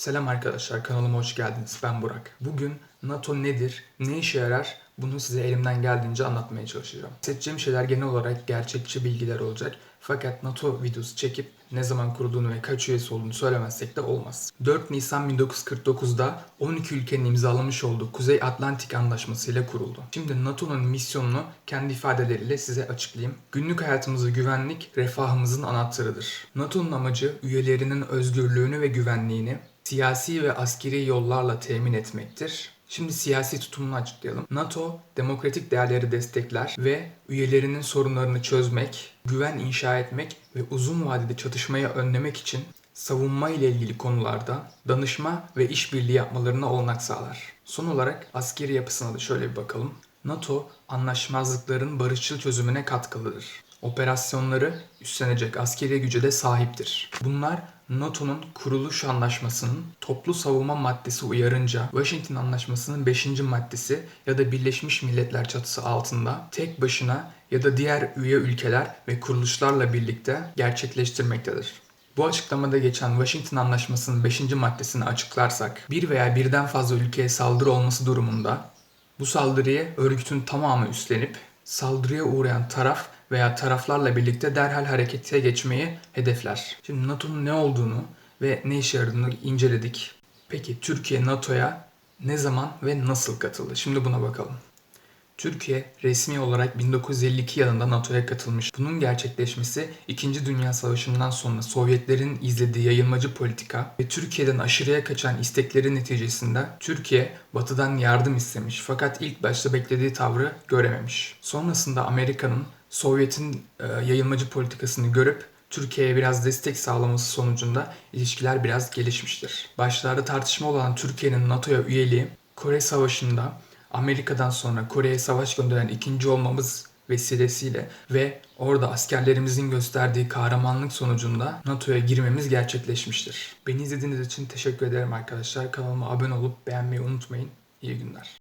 Selam arkadaşlar kanalıma hoş geldiniz. Ben Burak. Bugün NATO nedir, ne işe yarar bunu size elimden geldiğince anlatmaya çalışacağım. Seçeceğim şeyler genel olarak gerçekçi bilgiler olacak. Fakat NATO videosu çekip ne zaman kurulduğunu ve kaç üyesi olduğunu söylemezsek de olmaz. 4 Nisan 1949'da 12 ülkenin imzalamış olduğu Kuzey Atlantik Anlaşması ile kuruldu. Şimdi NATO'nun misyonunu kendi ifadeleriyle size açıklayayım. Günlük hayatımızı güvenlik, refahımızın anahtarıdır. NATO'nun amacı üyelerinin özgürlüğünü ve güvenliğini siyasi ve askeri yollarla temin etmektir. Şimdi siyasi tutumunu açıklayalım. NATO demokratik değerleri destekler ve üyelerinin sorunlarını çözmek, güven inşa etmek ve uzun vadede çatışmayı önlemek için savunma ile ilgili konularda danışma ve işbirliği yapmalarına olanak sağlar. Son olarak askeri yapısına da şöyle bir bakalım. NATO anlaşmazlıkların barışçıl çözümüne katkılıdır. Operasyonları üstlenecek askeri güce de sahiptir. Bunlar NATO'nun kuruluş anlaşmasının toplu savunma maddesi uyarınca Washington Anlaşması'nın 5. maddesi ya da Birleşmiş Milletler çatısı altında tek başına ya da diğer üye ülkeler ve kuruluşlarla birlikte gerçekleştirmektedir. Bu açıklamada geçen Washington Anlaşması'nın 5. maddesini açıklarsak, bir veya birden fazla ülkeye saldırı olması durumunda bu saldırıyı örgütün tamamı üstlenip saldırıya uğrayan taraf veya taraflarla birlikte derhal harekete geçmeyi hedefler. Şimdi NATO'nun ne olduğunu ve ne işe yaradığını inceledik. Peki Türkiye NATO'ya ne zaman ve nasıl katıldı? Şimdi buna bakalım. Türkiye resmi olarak 1952 yılında NATO'ya katılmış. Bunun gerçekleşmesi 2. Dünya Savaşı'ndan sonra Sovyetlerin izlediği yayılmacı politika ve Türkiye'den aşırıya kaçan istekleri neticesinde Türkiye Batı'dan yardım istemiş fakat ilk başta beklediği tavrı görememiş. Sonrasında Amerika'nın Sovyet'in e, yayılmacı politikasını görüp Türkiye'ye biraz destek sağlaması sonucunda ilişkiler biraz gelişmiştir. Başlarda tartışma olan Türkiye'nin NATO'ya üyeliği Kore Savaşı'nda Amerika'dan sonra Kore'ye savaş gönderen ikinci olmamız vesilesiyle ve orada askerlerimizin gösterdiği kahramanlık sonucunda NATO'ya girmemiz gerçekleşmiştir. Beni izlediğiniz için teşekkür ederim arkadaşlar. Kanalıma abone olup beğenmeyi unutmayın. İyi günler.